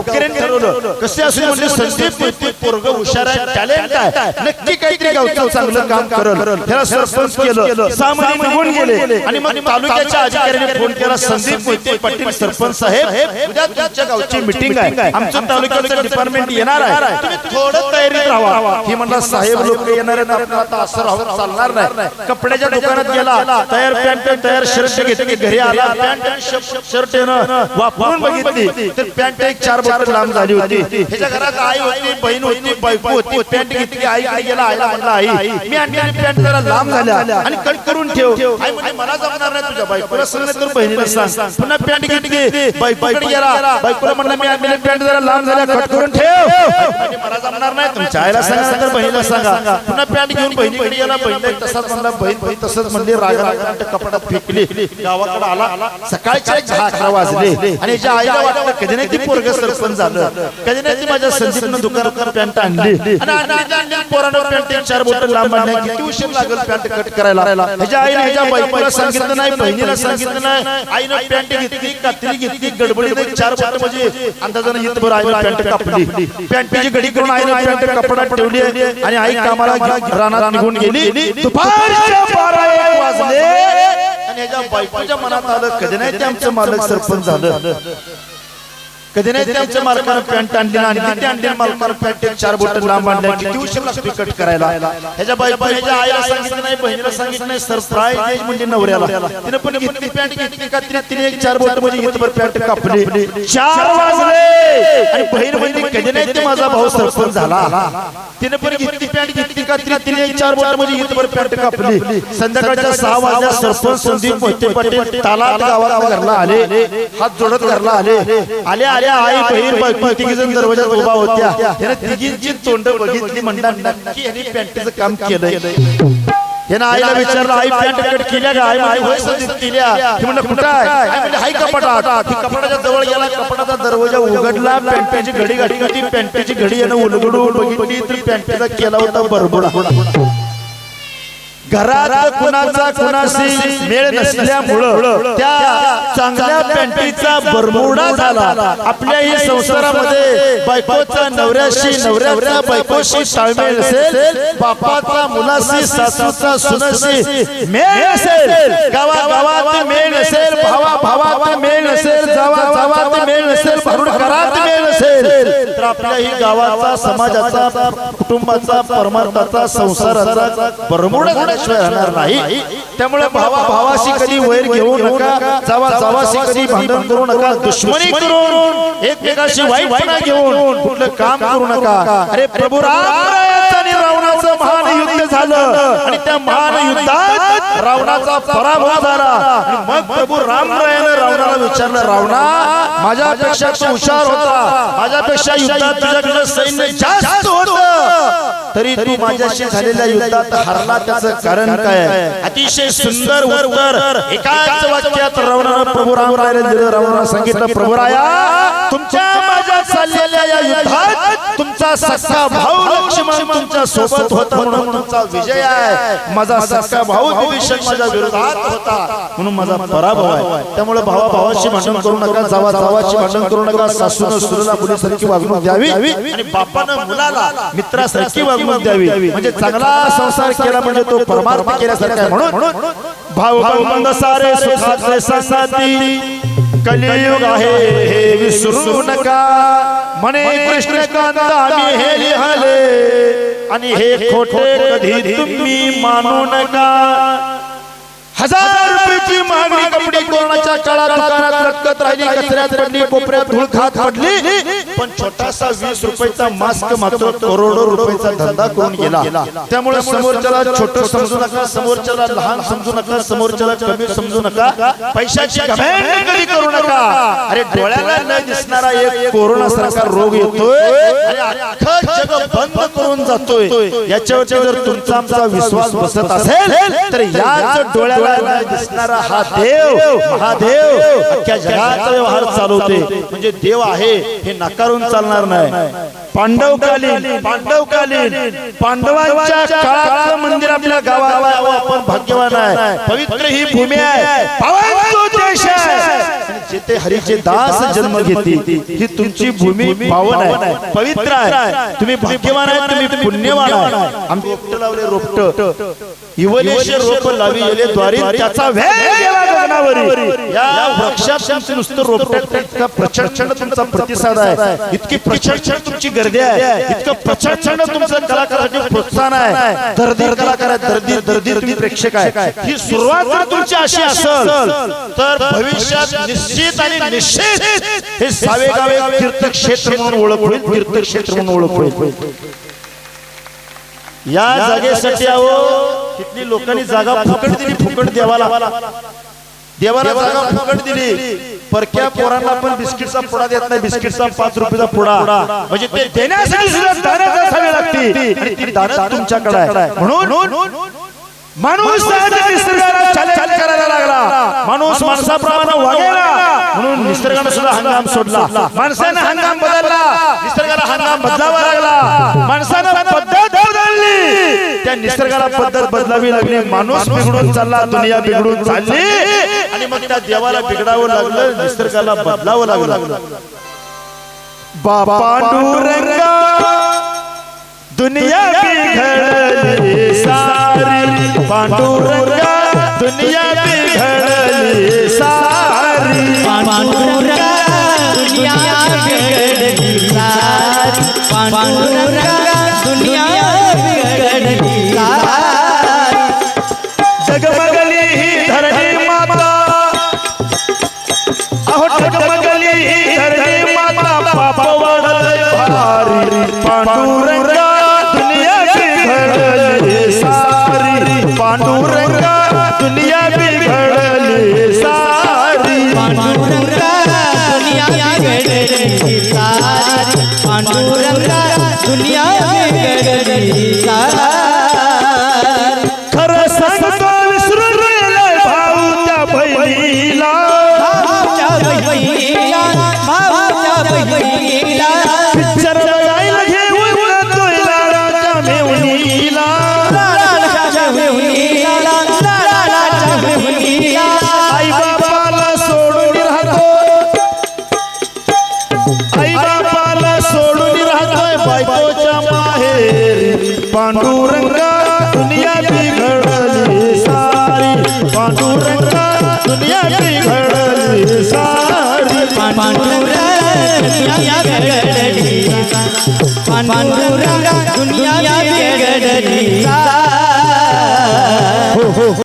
गावकऱ्यांनी ठरवलं. कसे असू म्हणजे संदीप पोरग हुशार आहे टॅलेंट आहे नक्की काहीतरी गावचं चांगलं काम करल. त्याला सरपंच केलं. महिने निघून गेले. आणि मग तालुक्याच्या अधिकाऱ्याने फोन केला संदीप मोहिते पाटील सरपंच साहेब उद्या तुमच्या गावची मिटिंग आहे. आमचं तालुक्याचं डिपार्टमेंट येणार आहे. तुम्ही थोडं तयारीत राहा. ही म्हणला साहेब लोक येणार आहेत आता असं राहून चालणार नाही. कपड्याच्या दुकानात गेला तयार पॅन्ट तयार शर्ट घेतली घरी आला पॅन्ट शर्ट वापरून बघितली तर पॅन्ट एक चार बोट लांब झाली होती. ह्याच्या घरात आई होती बहीण होती बायको होती पॅन्ट घेतली आई आई गेला आईला म्हणला आई. मी आणली पॅन्ट जरा लांब झाल्या. आणि कट करून ठेव. आई म्हणजे मला जमणार नाही तुझ्या बायकोला. सांग नाही तर बहिणीला सांग. पुन्हा पॅन्ट घेतली. बायकोकडे गेला. बायकोला म्हणला मी आणलेली पॅन्ट जरा लांब झाल्या कट करून ठेव. म्हणजे मला जमणार नाही तुमच्या आईला सांगा तर बहिणीला सांगा. पुन्हा पॅन्ट घेऊन बहिणीकडे गेला बहिणीला तसाच म्हणला बहीण बहीण तसंच म्हणली राग राग कपड्यात फेकली. गावाकडे आला सकाळचे एक दहा अकरा वाजले. आणि याच्या आईला वाटलं कधी नाही ती पोरग सरपंच झालं. कधी नाही माझ्या संदीपनं दुकानात पॅन्ट आणली. पोरानं पॅन्ट चार लांब किती उशीर लागेल पॅन्ट कट करायला. ह्याच्या आईने ह्याच्या बायकोला सांगितलं नाही बहिणीला सांगितलं नाही. आईनं पॅन्ट घेतली कात्री घेतली चार बोट म्हणजे अंदाजानं इथभर आईनं पॅन्ट कापली. पॅन्टची घडी करून आईनं पॅन्ट कपडात ठेवली आणि आई कामाला रानात निघून गेली. दुपारच्या बारा एक वाजले. आणि ह्याच्या बायकोच्या मनात आलं कधी नाही ते आमचं मालक सरपंच झालं. कधी नाही ते आमच्या मालकानं पॅन्ट आणली आणि किती आणली मालकानं पॅन्ट चार बोट लांब आणल्या किती उशीर लागतो कट करायला. ह्याच्या बायको ह्याच्या आईला सांगितलं नाही बहिणीला सांगितलं नाही सरप्राईज म्हणजे नवऱ्याला. तिने पण घेतली पॅन्ट घेतली. का तिने तिने एक चार बोट म्हणजे इथभर पॅन्ट कापली. चार वाजले. आणि बहीण बहिणी कधी नाही ते माझा भाऊ सरपंच झाला. तिने पण घेतली पॅन्ट घेतली का तिने तिने एक चार बोट म्हणजे इथभर पॅन्ट कापली. संध्याकाळच्या सहा वाजता सरपंच संदीप मोहिते पाटील तालात गावात घरला आले हात जोडत घरला आले आले आल्या आई बहीण बायको तिघी जण दरवाजात उभा होत्या. तिघींची तोंड बघितली म्हणला नक्की यांनी पॅन्टचं काम केलंय. यानं आईला विचारलं आई पॅन्ट कट केल्या का? आई होय संदीप केल्या. म्हणलं कुठं आहे? आई म्हणजे हाय कपाटात. ती कपाटाच्या जवळ गेला कपाटाचा दरवाजा उघडला पॅन्टची घडी घातली होती पॅन्टची घडी यानं उलगडून बघितली तर पॅन्टचा केला होता बरबडा. घरात कुणाचा कुणाशी मेळ नसल्यामुळं त्या चांगल्या पॅन्टीचा बरमुडा झाला. आपल्या ही संसारामध्ये बायकोचा नवऱ्याशी नवऱ्याचा बायकोशी ताळमेळ नसेल बापाचा मुलाशी सासूचा सुनाशी मेळ नसेल गावा गावात मेळ नसेल भावा भावात मेळ नसेल जावा जावात मेळ नसेल भरून घरात मेळ नसेल तर आपल्या ही गावाचा समाजाचा कुटुंबाचा परमार्थाचा संसाराचा बरमुडा झाल्याशिवाय राहणार नाही. त्यामुळे भावा भावाशी कधी वैर घेऊ नका जावा जावाशी कधी भांडण करू नका दुश्मनी करून एकमेकाशी वाईट घेऊन कुठलं काम करू नका. अरे प्रभू राम रावणाचं महान युद्ध झालं. आणि त्या महान युद्धात रावणाचा पराभव झाला. मग प्रभू रामरायानं रावणाला विचारलं रावणा माझ्यापेक्षा तू हुशार होता. माझ्यापेक्षा युद्धात तुझ्याकडे सैन्य जास्त होत. तरी तू माझ्याशी झालेल्या युद्धात हरला त्याचं कारण काय? अतिशय सुंदर उत्तर. एकाच वाक्यात रावणानं प्रभू रामरायाला दिलं रावणानं सांगितलं प्रभू राया तुमच्या माझ्या चाललेल्या या युद्धात सख्खा भाऊ लक्ष्मण तुमच्यासोबत होता म्हणून तुमचा विजय आहे. माझा सख्खा भाऊ विभीषण माझ्या विरोधात होता. म्हणून माझा पराभव आहे. त्यामुळे भावा भावाशी भांडण करू नका जावा जावाची भांडण करू नका. सासून सुरूला मुलीसारखी वागणूक द्यावी आणि बापानं मुलाला मित्रासारखी वागणूक द्यावी. म्हणजे चांगला संसार केला म्हणजे तो परमार्थ केल्यासारखा म्हणून भाऊ भाऊ मंद सारे सुखाचे संसाती कलियुग आहे हे विसरू नका कृष्ण कांदा आम्ही हे लिहले। आणि हे खोटे कधी तुम्ही मानू नका। हज़ार रुपयाची मागणी कपडे कोरोनाच्या काळात दुकानात रक्कत राहिली कचऱ्यात पडली कोपऱ्यात धूळ खात पडली। पण छोटासा वीस रुपयाचा मास्क मात्र करोडो रुपयाचा धंदा करून गेला. त्यामुळे समोरच्याला छोट समजू नका समोरच्याला लहान समजू नका समोरच्याला कमी समजू नका. पैशाची कधी करू नका. अरे डोळ्याला न दिसणारा एक कोरोना सारखा रोग येतोय. आणि अख्खं जग बंद करून जातोय. याच्यावरती जर तुमचा आमचा विश्वास बसत असेल तर याच डोळ्याला न दिसणारा हा देव अख्ख्या जगाचा व्यवहार चालवते म्हणजे देव आहे हे नाकारून चालणार नाही. पांडवकालीन पांडवकालीन पांडवांच्या काळाचं मंदिर आपल्या गावाला आपण भाग्यवान आहे. पवित्र ही भूमी आहे. देश आहे. जिथे हरीचे दास जन्म घेतील ही तुमची भूमी पावन आहे. पवित्र आहे. तुम्ही भाग्यवान आहे तुम्ही पुण्यवान आहे. आम्ही रोपट लावले रोपट. इवलेशे रोप लावी येले द्वारी त्याचा वेग या वृक्षात तुमचं नुसतं रोपट इतका प्रचंड तुमचा प्रतिसाद आहे. इतकी प्रचंड तुमची गर्दी आहे. इतकं प्रचंड तुमचं कलाकाराचे प्रोत्साहन आहे. दर्दी कलाकार आहे दर्दी दर्दी तुम्ही प्रेक्षक आहे. ही सुरुवात जर तुमची अशी असेल तर भविष्यात निश्चित आणि निश्चित हे सावेगावे तीर्थक्षेत्र म्हणून ओळख होईल. तीर्थक्षेत्र म्हणून ओळख होईल. या जागेसाठी आहो किती लोकांनी जागा फुकट दिली. फुकट देवाला. देवाला जागा फुकट दिली. परक्या पोरांना पण बिस्किटचा पुडा देत नाही? बिस्किटचा पाच रुपयाचा पुडा. म्हणजे ते देण्यासाठी सुद्धा दानच असावी लागते. आणि ती दानच तुमच्याकडे आहे. म्हणून माणूस निसर्गाला करायला लागला. माणूस माणसाप्रमाणे वागेला म्हणून निसर्गाने सुद्धा हंगाम सोडला. माणसाने हंगाम बदलला. निसर्गाला हंगाम बदलावा लागला. माणसानं पद्धत बदलली. त्या निसर्गाला पद्धत बदलावी लागली. माणूस बिघडून चालला दुनिया बिघडून चालली आणि मग त्या देवाला बिघडावं लागलं निसर्गाला बदलावं लागलं. पांडुरंगा दुनिया बिघडली सारी पांडुरंगा दुनिया पांडुरंगा दुनिया बिघडली सारी पांडुरंगा दुनिया बिघडली पांडुरंगा दुनिया बिघडली